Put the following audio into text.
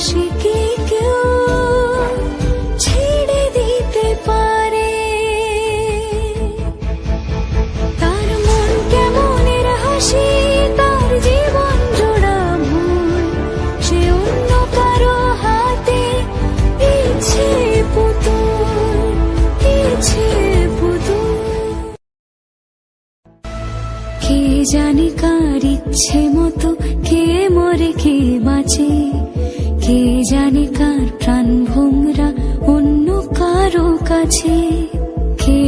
ভালোবাসি কেউ ছেড়ে দিতে পারে? তার মন কেমনের হাসি, তার জীবন জোড়া সে অন্য কারও হাতে পিছে পুতুল পিছে পুতুল। কে জানে কার ইচ্ছে মতো কে মরে কে বাঁচে? কে জানে কার প্রাণ ভোমরা অন্য কারও কাছে কে